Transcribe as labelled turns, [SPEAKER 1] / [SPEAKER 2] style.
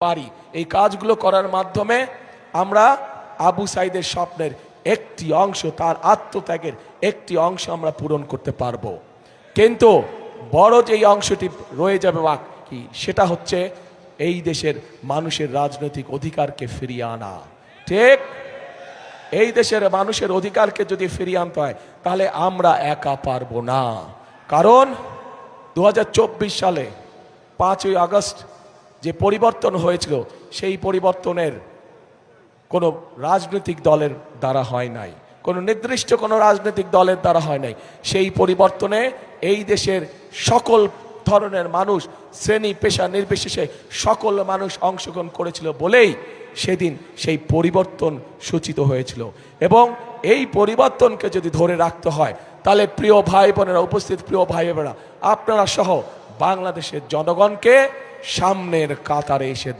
[SPEAKER 1] পারি। এই কাজগুলো করার মাধ্যমে আমরা আবু সাইদের স্বপ্নের একটি অংশ, তার আত্মত্যাগের একটি অংশ আমরা পূরণ করতে পারব। কিন্তু বড় যেই অংশটি রয়ে যাবে বাকি সেটা হচ্ছে এই দেশের মানুষের রাজনৈতিক অধিকারকে ফিরিয়ে আনা। ঠিক? এই দেশের মানুষের অধিকারকে যদি ফিরিয়ে আনতে হয়, তাহলে আমরা একা পারব না। কারণ দু হাজার চব্বিশ সালে পাঁচই আগস্ট যে পরিবর্তন হয়েছিল, সেই পরিবর্তনের কোনো রাজনৈতিক দলের দ্বারা হয় নাই। কোনো নির্দিষ্ট কোনো রাজনৈতিক দলের দ্বারা হয় নাই। সেই পরিবর্তনে এই দেশের সকল ধরনের মানুষ, শ্রেণি, পেশা নির্বিশেষে সকল মানুষ অংশগ্রহণ করেছিল বলেই সেদিন সেই পরিবর্তন সূচিত হয়েছিল। এবং এই পরিবর্তনকে যদি ধরে রাখতে হয়, তাহলে প্রিয় ভাই বোনেরা, উপস্থিত প্রিয় ভাই বোনেরা, আপনারা সহ বাংলাদেশের জনগণকে সামনের কাতারে এসে